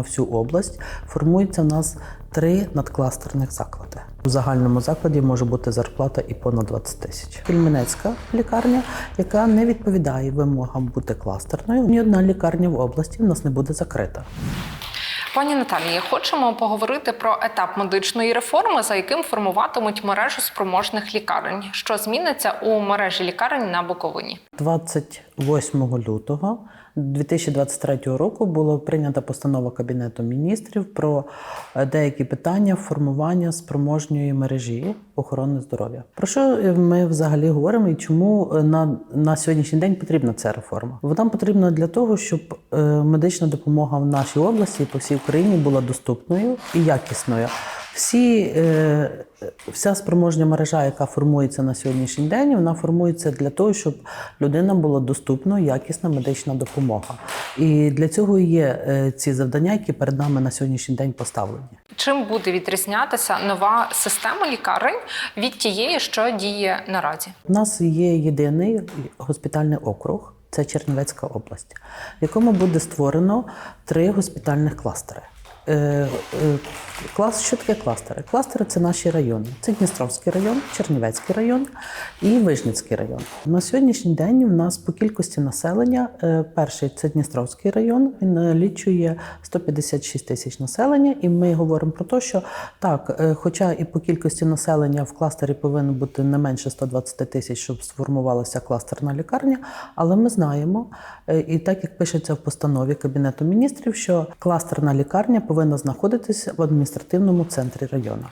на всю область. Формується в нас три надкластерних заклади. У загальному закладі може бути зарплата і понад 20 тисяч. Кельменецька лікарня, яка не відповідає вимогам бути кластерною. Ні одна лікарня в області в нас не буде закрита. Пані Наталії, хочемо поговорити про етап медичної реформи, за яким формуватимуть мережу спроможних лікарень. Що зміниться у мережі лікарень на Буковині? 28 лютого 2023 року була прийнята постанова Кабінету міністрів про е, деякі питання формування спроможньої мережі охорони здоров'я. Про що е, ми взагалі говоримо і чому е, на, на сьогоднішній день потрібна ця реформа? Вона потрібна для того, щоб медична допомога в нашій області по всій Україні була доступною і якісною. Всі, е, вся спроможня мережа, яка формується на сьогоднішній день, вона формується для того, щоб людинам була доступна якісна медична допомога. І для цього є е, ці завдання, які перед нами на сьогоднішній день поставлені. Чим буде відрізнятися нова система лікарень від тієї, що діє наразі? У нас є єдиний госпітальний округ, це Чернівецька область, в якому буде створено три госпітальних кластери. Е, е, Клас, що таке кластери? Кластери це наші райони. Це Дністровський район, Чернівецький район і Вижницький район. На сьогоднішній день в нас по кількості населення е, перший це Дністровський район. Він налічує 156 тисяч населення, і ми говоримо про те, що так, хоча і по кількості населення в кластері повинно бути не менше 120 тисяч, щоб сформувалася кластерна лікарня, але ми знаємо, і так як пишеться в постанові Кабінету міністрів, що кластерна лікарня повинна знаходитися в адміністративному центрі району.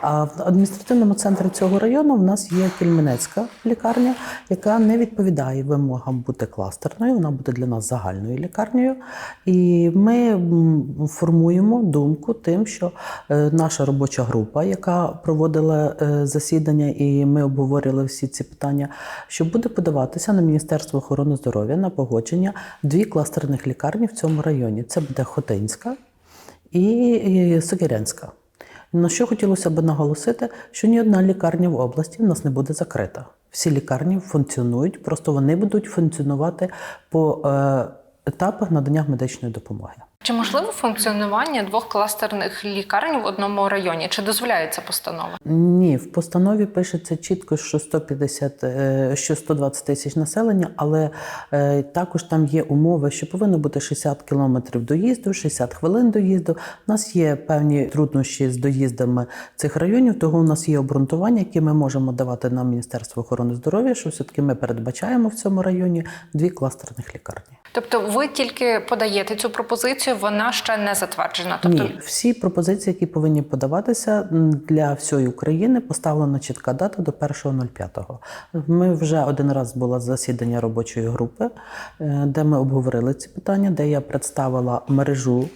А в адміністративному центрі цього району в нас є Кельменецька лікарня, яка не відповідає вимогам бути кластерною. Вона буде для нас загальною лікарнею. І ми формуємо думку тим, що е, наша робоча група, яка проводила е, засідання, і ми обговорювали всі ці питання, що буде подаватися на Міністерство охорони здоров'я на погодження дві кластерних лікарні в цьому районі. Це буде Хотинська і Сокирянська. На що хотілося б наголосити, що ні одна лікарня в області в нас не буде закрита. Всі лікарні функціонують, просто вони будуть функціонувати по е, етапах надання медичної допомоги. Чи можливо функціонування двох кластерних лікарень в одному районі? Чи дозволяється постанова? Ні, в постанові пишеться чітко, що 150, е, що 120 тисяч населення, але е, також там є умови, що повинно бути 60 кілометрів доїзду, 60 хвилин доїзду. У нас є певні труднощі з доїздами цих районів, того у нас є обґрунтування, які ми можемо давати на Міністерство охорони здоров'я, що все-таки ми передбачаємо в цьому районі дві кластерних лікарні. Тобто, ви тільки подаєте цю пропозицію, вона ще не затверджена. Тобто, Ні, всі пропозиції, які повинні подаватися для всієї України, поставлена чітка дата до 1.05. Ми вже один раз було засідання робочої групи, е, де ми обговорили ці питання, де я представила мережу.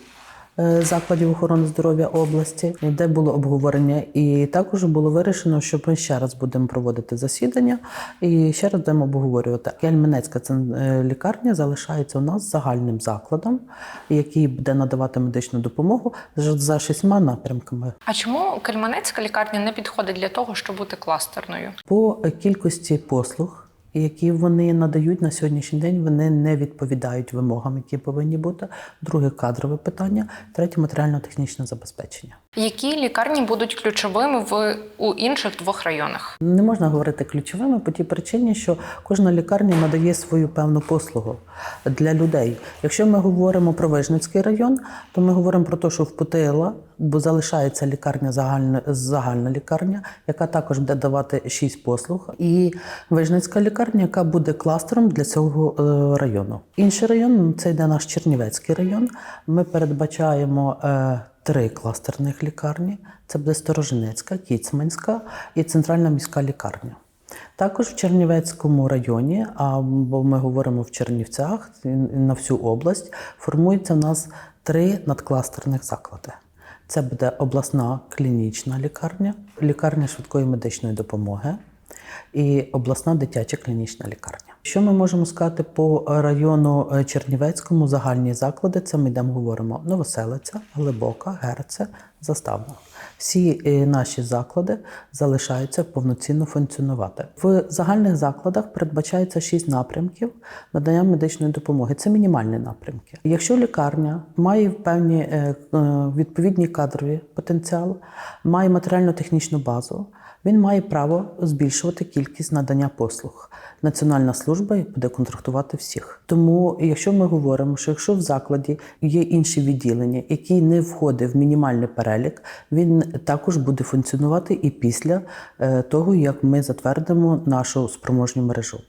Е, Закладів охорони здоров'я області, де було обговорення, і також було вирішено, що ми ще раз будемо проводити засідання і ще раз будемо обговорювати. Кельменецька е, лікарня залишається у нас загальним закладом, який буде надавати медичну допомогу за шістьма напрямками. а чому Кельманецька лікарня не підходить для того, щоб бути кластерною? По кількості послуг, які вони надають на сьогоднішній день, вони не відповідають вимогам, які повинні бути. Друге кадрове питання, третє матеріально-технічне забезпечення. Які лікарні будуть ключовими в у інших двох районах? Не можна говорити ключовими по тій причині, що кожна лікарня надає свою певну послугу для людей. Якщо ми говоримо про Вижницький район, то ми говоримо про те, що в Путила бо залишається лікарня загальна, загальна лікарня, яка також буде давати шість послуг, і Вижницька лікарня, яка буде кластером для цього е, району. Інший район це йде наш Чернівецький район. Ми передбачаємо. Е, Три кластерних лікарні: це буде Сторожинецька, Кіцманська і центральна міська лікарня. Також в Чернівецькому районі, або ми говоримо в Чернівцях на всю область, формується в нас три надкластерних заклади. Це буде обласна клінічна лікарня, лікарня швидкої медичної допомоги і обласна дитяча клінічна лікарня. Що ми можемо сказати по району е, Чернівецькому загальні заклади? Це ми йдемо говоримо Новоселиця, Глибока, Герце, заставно. Всі е, наші заклади залишаються повноцінно функціонувати. В загальних закладах передбачається шість напрямків надання медичної допомоги. Це мінімальні напрямки. Якщо лікарня має певні е, е, відповідні кадрові потенціал, має матеріально-технічну базу, він має право збільшувати кількість надання послуг. Національна служба буде контрактувати всіх. Тому, якщо ми говоримо, що якщо в закладі є інші відділення, які не входить в мінімальний перелік, він також буде функціонувати і після е, того, як ми затвердимо нашу спроможню мережу.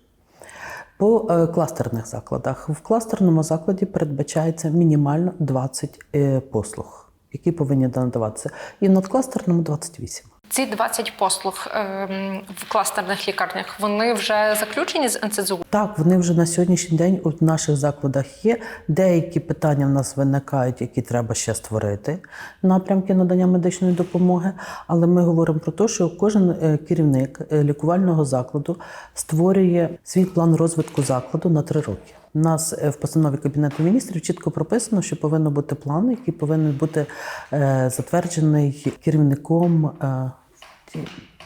По е, кластерних закладах в кластерному закладі передбачається мінімально 20 е, послуг, які повинні надаватися, і в надкластерному 28. Ці 20 послуг ем, в кластерних лікарнях вони вже заключені з НСЗУ. Так, вони вже на сьогоднішній день у наших закладах є. Деякі питання в нас виникають, які треба ще створити напрямки надання медичної допомоги. Але ми говоримо про те, що кожен е, керівник е, лікувального закладу створює свій план розвитку закладу на три роки. У нас е, в постанові Кабінету міністрів чітко прописано, що повинен бути план, який повинен бути е, затверджений керівником е,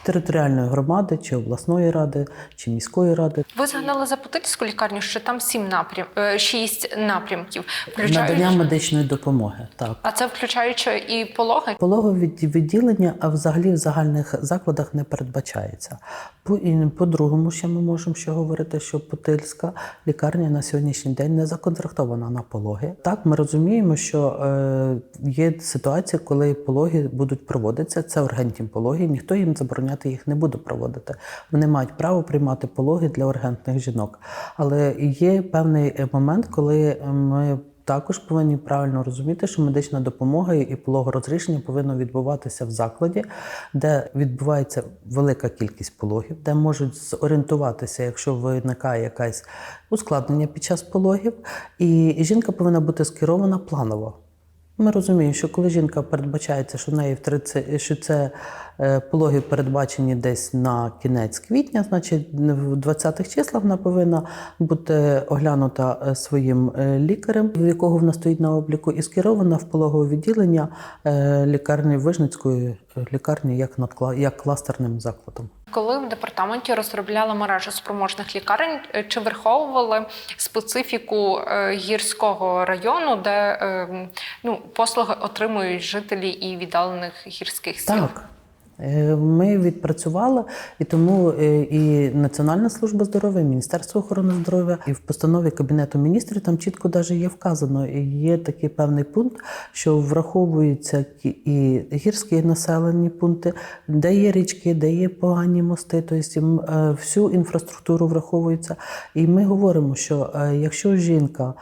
територіальної громади, чи обласної ради, чи міської ради. Ви згадали за Путильську лікарню, що там сім напрям, е, шість напрямків, Надання медичної допомоги. Так. а це включаючи і пологи. Пологове від- відділення, а взагалі в загальних закладах не передбачається. По, і по-другому, ще ми можемо ще говорити, що Путильська лікарня на сьогоднішній день не законтрактована на пологи. Так, ми розуміємо, що е, є ситуації, коли пологи будуть проводитися. Це ургентні пологи, ніхто їм забороняти їх не буде проводити. Вони мають право приймати пологи для ургентних жінок. Але є певний е, момент, коли ми також повинні правильно розуміти, що медична допомога і пологорозрішення повинно відбуватися в закладі, де відбувається велика кількість пологів, де можуть зорієнтуватися, якщо виникає якесь ускладнення під час пологів, і жінка повинна бути скерована планово. Ми розуміємо, що коли жінка передбачається, що в неї в 30, що це е, пологи передбачені десь на кінець квітня, значить в 20-х числах вона повинна бути оглянута е, своїм е, лікарем, в якого вона стоїть на обліку, і скерована в пологове відділення лікарні Вижницької лікарні як надкла- як кластерним закладом. Коли в департаменті розробляли мережу спроможних лікарень, е, чи враховували специфіку е, гірського району, де е, ну, послуги отримують жителі і віддалених гірських сіл? Так. Е, Ми відпрацювали, і тому е, і Національна служба здоров'я, і Міністерство охорони здоров'я, і в постанові Кабінету міністрів там чітко даже є вказано. Є такий певний пункт, що враховуються і гірські населені пункти, де є річки, де є погані мости, тобто е, всю інфраструктуру враховується. І ми говоримо, що якщо жінка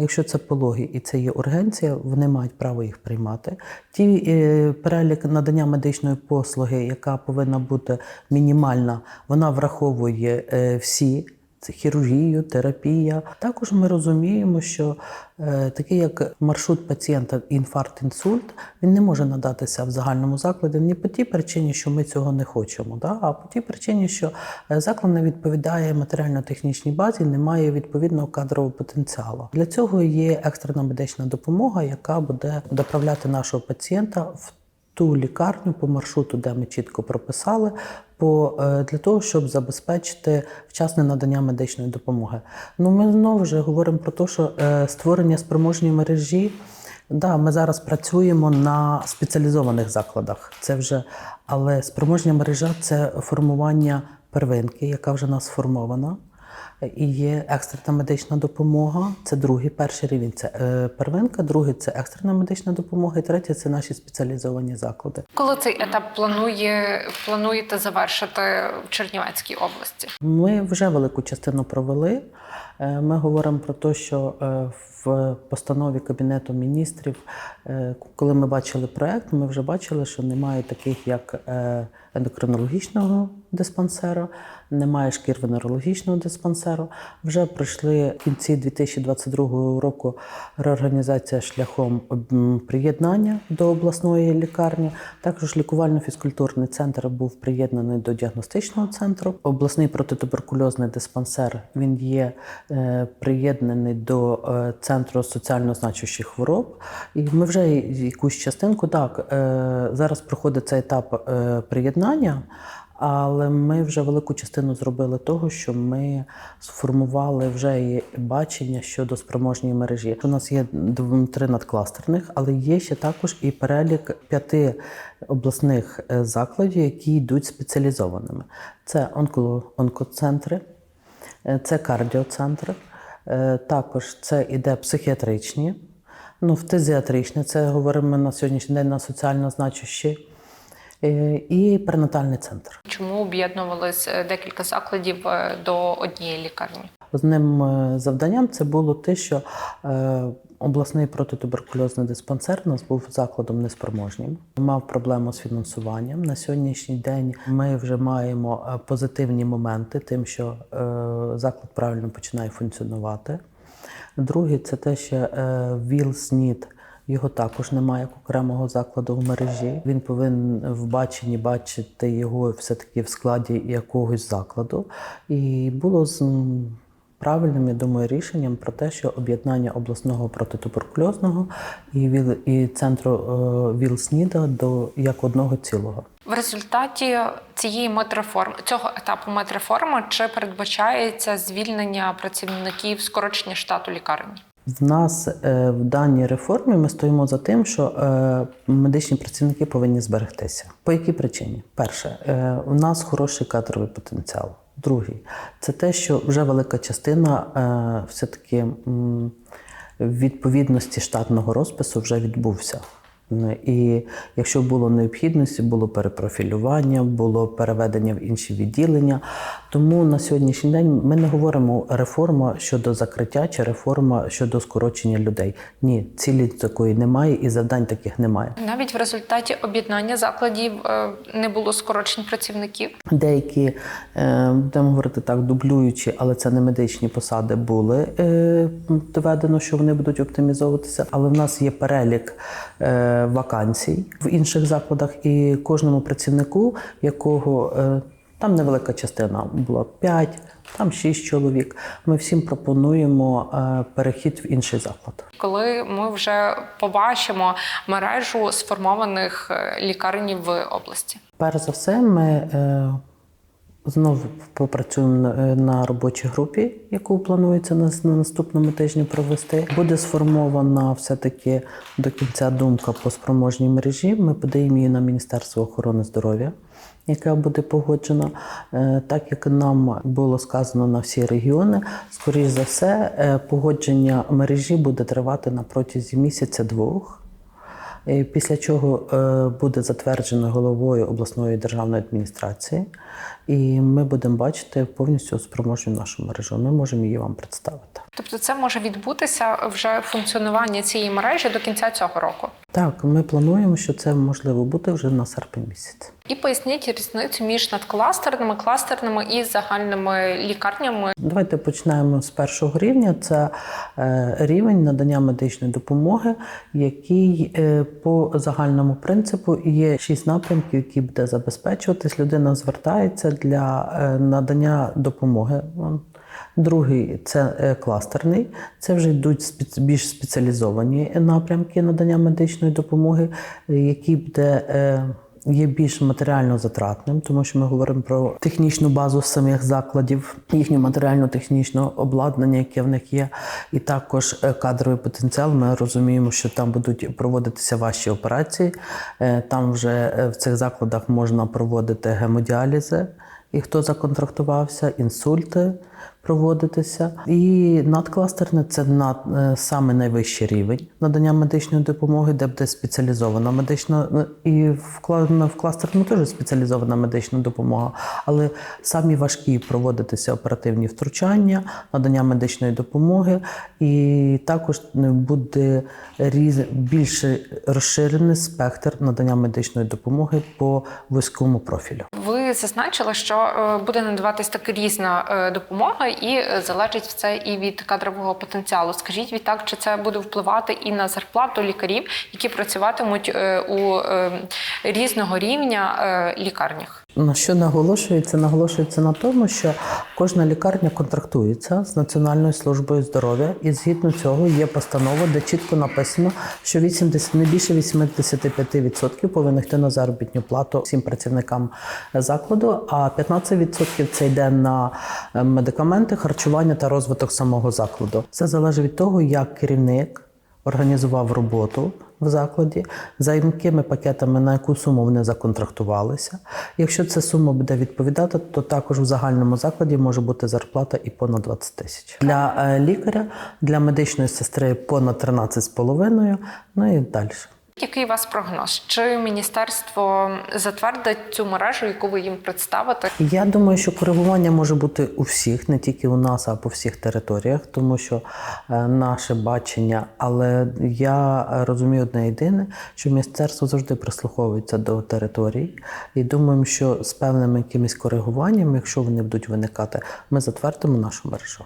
Якщо це пологи і це є ургенція, вони мають право їх приймати. Ті е, перелік надання медичної послуги, яка повинна бути мінімальна, вона враховує е, всі. Це хірургію, терапія. Також ми розуміємо, що е, такий як маршрут пацієнта інфаркт, інсульт, він не може надатися в загальному закладі не по тій причині, що ми цього не хочемо, да? а по тій причині, що е, заклад не відповідає матеріально-технічній базі, не має відповідного кадрового потенціалу. Для цього є екстрена медична допомога, яка буде доправляти нашого пацієнта в ту лікарню по маршруту, де ми чітко прописали, по, е, для того, щоб забезпечити вчасне надання медичної допомоги. Ну, ми знову вже говоримо про те, що е, створення спроможної мережі. Да, ми зараз працюємо на спеціалізованих закладах. Це вже, але спроможня мережа це формування первинки, яка вже нас сформована. І є екстрена медична допомога. Це другий, перший рівень це е, первинка, другий це екстрена медична допомога, і третє це наші спеціалізовані заклади. Коли цей етап планує, плануєте завершити в Чернівецькій області? Ми вже велику частину провели. Е, Ми говоримо про те, що е, в постанові Кабінету міністрів, е, коли ми бачили проект, ми вже бачили, що немає таких, як е, ендокринологічного диспансера, немає шкірвенерологічного диспансеру. Вже пройшли в кінці 2022 року реорганізація шляхом приєднання до обласної лікарні. Також лікувально-фізкультурний центр був приєднаний до діагностичного центру. Обласний протитуберкульозний диспансер він є е, приєднаний до центру центру соціально значущих хвороб. І ми вже якусь частинку так е, зараз проходить цей етап е, приєднання. Але ми вже велику частину зробили того, що ми сформували вже бачення щодо спроможної мережі. У нас є три надкластерних, але є ще також і перелік п'яти обласних е, закладів, які йдуть спеціалізованими. Це онкоцентри, це кардіоцентри, також це іде психіатричні, ну, фтизіатричні, це говоримо на сьогоднішній день на соціально значущі, е, і перинатальний центр. Чому об'єднувались е, декілька закладів е, до однієї лікарні? Одним е, завданням це було те, що е, обласний протитуберкульозний диспансер у нас був закладом неспроможнім, мав проблему з фінансуванням. На сьогоднішній день ми вже маємо е, позитивні моменти, тим, що заклад правильно починає функціонувати. Друге, це те, що ВІЛ СНІД його також немає як окремого закладу в мережі. Він повинен в баченні бачити його все-таки в складі якогось закладу. І було правильним, я думаю, рішенням про те, що об'єднання обласного протитуберкульозного і ВІЛ і центру е, ВІЛ СНІДа до як одного цілого. В результаті цієї медреформи, цього етапу медреформи, чи передбачається звільнення працівників, скорочення штату лікарень? В нас е, в даній реформі ми стоїмо за тим, що е, медичні працівники повинні зберегтися. По якій причині? Перше, е, у нас хороший кадровий потенціал. Другий це те, що вже велика частина е, все-таки відповідності штатного розпису вже відбувся. І якщо було необхідності, було перепрофілювання, було переведення в інші відділення. Тому на сьогоднішній день ми не говоримо реформа щодо закриття чи реформа щодо скорочення людей. Ні, цілі такої немає і завдань таких немає. Навіть в результаті об'єднання закладів е, не було скорочень працівників. Деякі, е, будемо говорити так, дублюючі, але це не медичні посади були е, доведено, що вони будуть оптимізовуватися. Але в нас є перелік е, вакансій в інших закладах, і кожному працівнику, якого е, там невелика частина була 5, там 6 чоловік. Ми всім пропонуємо е, перехід в інший заклад. Коли ми вже побачимо мережу сформованих е, лікарень в області. Перш за все, ми знову попрацюємо на, е, робочій групі, яку планується на, на наступному тижні провести. Буде сформована все-таки до кінця думка по спроможній мережі. Ми подаємо її на Міністерство охорони здоров'я. Яка буде погоджена, Е, так як нам було сказано на всі регіони, скоріш за все, е, погодження мережі буде тривати на протязі місяця-двох. Після чого буде затверджено головою обласної державної адміністрації, і ми будемо бачити повністю спроможну нашу мережу. Ми можемо її вам представити. Тобто, це може відбутися вже функціонування цієї мережі до кінця цього року. Так, ми плануємо, що це можливо буде вже на серпень місяць. І поясніть різницю між надкластерними, кластерними і загальними лікарнями. Давайте почнемо з першого рівня. Це е, рівень надання медичної допомоги, який е, по загальному принципу є шість напрямків, які буде забезпечуватись. Людина звертається для е, надання допомоги. Другий це е, кластерний, це вже йдуть більш спеціалізовані напрямки надання медичної допомоги, е, які буде. Є більш матеріально затратним, тому що ми говоримо про технічну базу самих закладів, їхнє матеріально-технічне обладнання, яке в них є, і також е, кадровий потенціал. Ми розуміємо, що там будуть проводитися ваші операції. Е, Там вже е, в цих закладах можна проводити гемодіалізи, і хто законтрактувався, інсульти проводитися. І надкластерне це над, е, саме найвищий рівень надання медичної допомоги, де буде спеціалізована медична е, і в, в кластерному теж спеціалізована медична допомога. Але самі важкі проводитися оперативні втручання, надання медичної допомоги, і також е, буде різ, більш розширений спектр надання медичної допомоги по вузькому профілю. Ви зазначили, що е, буде надаватись таки різна е, допомога, і е, залежить все і від кадрового потенціалу. Скажіть відтак, чи це буде впливати і на зарплату лікарів, які працюватимуть у різного рівня лікарнях? На що наголошується? Наголошується на тому, що кожна лікарня контрактується з Національною службою здоров'я, і згідно цього є постанова, де чітко написано, що 80, не більше 85% повинні йти на заробітну плату всім працівникам закладу, а 15% це йде на е, медикаменти, харчування та розвиток самого закладу. Це залежить від того, як керівник організував роботу в закладі, за якими пакетами на яку суму вони законтрактувалися. Якщо ця сума буде відповідати, то також в загальному закладі може бути зарплата і понад 20 тисяч. Для е, лікаря, для медичної сестри понад 13,5, ну і далі. Який у вас прогноз? Чи міністерство затвердить цю мережу, яку ви їм представите? Я думаю, що коригування може бути у всіх, не тільки у нас, а по всіх територіях, тому що е, наше бачення. Але я розумію одне єдине, що міністерство завжди прислуховується до територій, і думаємо, що з певними якимись коригуваннями, якщо вони будуть виникати, ми затвердимо нашу мережу.